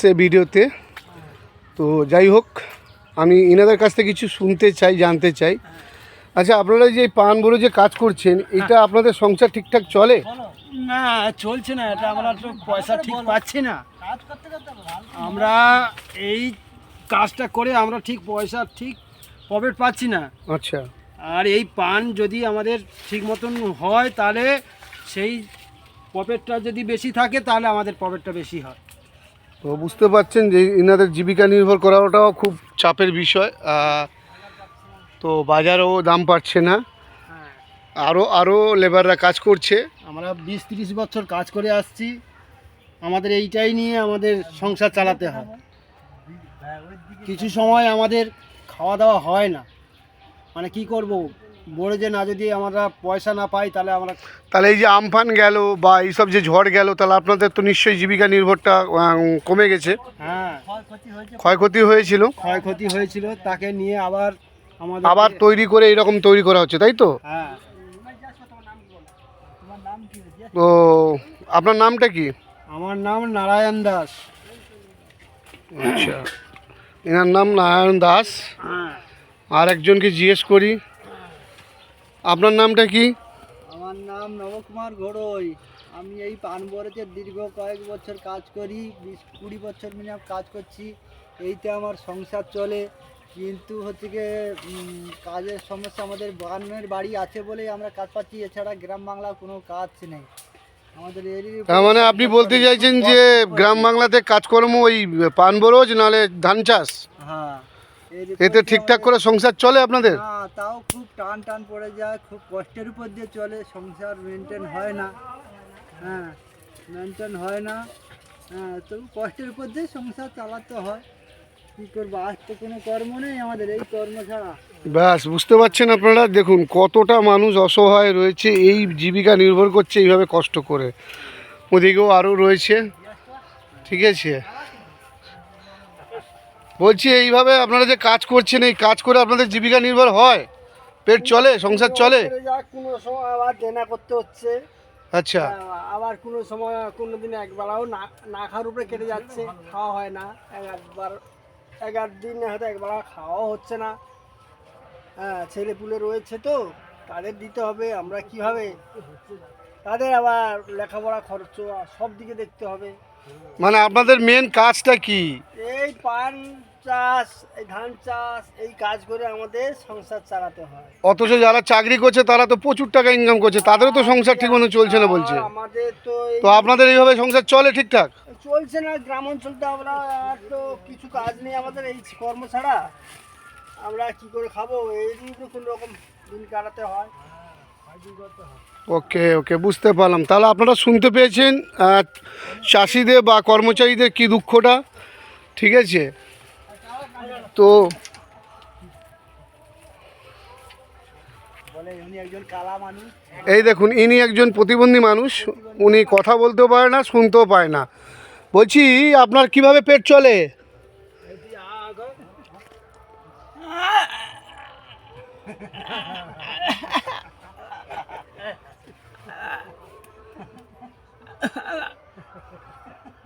এসছে ভিডিওতে। তো যাই হোক আমি ইনাদের কাছ থেকে কিছু শুনতে চাই জানতে চাই। আচ্ছা আপনারা যে পান বলে যে কাজ করছেন এটা আপনাদের সংসার ঠিকঠাক চলে? না চলছে না এটা আমরা তো পয়সা ঠিক পাচ্ছি না। আমরা এই কাজটা করে আমরা ঠিক পয়সা ঠিক প্রফিট পাচ্ছি না। আচ্ছা। আর এই পান যদি আমাদের ঠিক মতন হয় তাহলে সেই প্রফিটটা যদি বেশি থাকে তাহলে আমাদের প্রফিটটা বেশি হয়। তো বুঝতে পারছেন যে এনাদের জীবিকা নির্ভর করাটাও খুব চাপের বিষয় তো বাজারও দাম পাচ্ছে না। আরও আরও লেবাররা কাজ করছে। আমরা বিশ তিরিশ বছর কাজ করে আসছি। আমাদের এইটাই নিয়ে আমাদের সংসার চালাতে হয়। কিছু সময় আমাদের খাওয়া দাওয়া হয় না। মানে কি করব? বলে যে না যদি আমরা পয়সা না পাই তাহলে আমরা তাহলে এই যে আমফান গেল বা এইসব যে ঝড় গেল তাহলে আপনাদের তো নিশ্চয়ই জীবিকা নির্ভরটা কমে গেছে। হ্যাঁ। ক্ষয়ক্ষতি হয়েছিল। ক্ষয়ক্ষতি হয়েছিল তাকে নিয়ে আবার আমাদের আবার তৈরি করে এরকম তৈরি করা হচ্ছে তাই তো? হ্যাঁ। তো আপনার নামটা কি? আমার নাম নারায়ণ দাস। আচ্ছা। এনার নাম নারায়ণ দাস। হ্যাঁ। আর একজনকে জিজ্ঞেস করি। আপনার নামটা কি? আমার নাম নবকুমার ঘোড়ই। আমি এই পানবরেতে দীর্ঘ কয়েক বছর কাজ করি বিশ কুড়ি বছর মিনিমাম কাজ করছি। এইতে আমার সংসার চলে। কিন্তু হচ্ছে গিয়ে কাজের সমস্যা আমাদের বাগানের বাড়ি আছে বলেই আমরা কাজ পাচ্ছি। এছাড়া গ্রাম বাংলার কোনো কাজ নেই। আমাদের এরই তার মানে আপনি বলতে চাইছেন যে গ্রাম বাংলাতে কাজকর্ম ওই পান বরজ নাহলে ধান চাষ? হ্যাঁ। এতে ঠিকঠাক করে সংসার চলে আপনাদের? তাও খুব টান টান পড়ে যায় খুব কষ্টের উপর দিয়ে চলে সংসার মেনটেন হয় না। হ্যাঁ মেনটেন হয় না। হ্যাঁ তবু কষ্টের উপর দিয়ে সংসার চালাতে হয়। কী করব আজ তো কোনো কর্ম নেই আমাদের এই কর্ম ছাড়া। ব্যাস বুঝতে পারছেন আপনারা? দেখুন কতটা মানুষ অসহায় রয়েছে এই জীবিকা নির্ভর করছে এইভাবে কষ্ট করে। ওদিকেও আরও রয়েছে। ঠিক আছে? বলছি এইভাবে আপনারা যে কাজ করছেন এই কাজ করে আপনাদের জীবিকা নির্ভর হয়? পেট চলে সংসার চলে? কোনো সময় আবার দেনা করতে হচ্ছে আচ্ছা। আবার কোনো সময় কোনো দিন একবেলাও না না খাওয়ার উপরে কেটে যাচ্ছে খাওয়া হয় না। একবার এগারো দিন হয়তো একবেলা খাওয়াও হচ্ছে না। হ্যাঁ ছেলে পুলে রয়েছে তো তাদের দিতে হবে আমরা কীভাবে? তাদের আবার লেখাপড়া খরচ সব দিকে দেখতে হবে। মানে আপনাদের মেন কাজটা কি? এই পান চাষ এই ধান চাষ এই কাজ করে আমাদের সংসার চালাতে হয়। অথচ যারা চাকরি করছে তারা তো প্রচুর টাকা ইনকাম করছে। তাদেরও তো সংসার ঠিক মতো চলছে না বলছে। আমাদের তো এই তো আপনাদের এইভাবে সংসার চলে ঠিকঠাক? চলছে না গ্রাম অঞ্চল তো আমরা আর তো কিছু কাজ নেই আমাদের এই কর্ম ছাড়া। আমরা কি করে খাব? এই নিয়ে তো কোনো রকম দিন কাটাতে হয়। ওকে ওকে বুঝতে পারলাম। তাহলে আপনারা শুনতে পেয়েছেন আহ, চাষিদের বা কর্মচারীদের কি দুঃখটা? ঠিক আছে? তো এই দেখুন ইনি একজন প্রতিবন্ধী মানুষ। উনি কথা বলতেও পারে না শুনতেও পায় না। বলছি আপনার কীভাবে পেট চলে?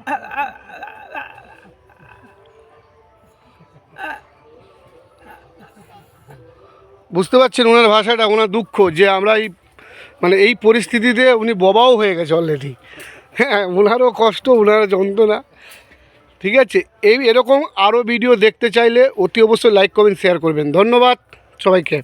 বুঝতে পারছেন ওনার ভাষাটা, ওনার দুঃখ যে আমরা এই মানে এই পরিস্থিতিতে উনি ববাও হয়ে গেছে অলরেডি হ্যাঁ ওনারও কষ্ট, ওনারও যন্ত্রণা। ঠিক আছে, এই এরকম আরও ভিডিও দেখতে চাইলে অতি অবশ্যই লাইক কমেন্ট শেয়ার করবেন। ধন্যবাদ সবাইকে।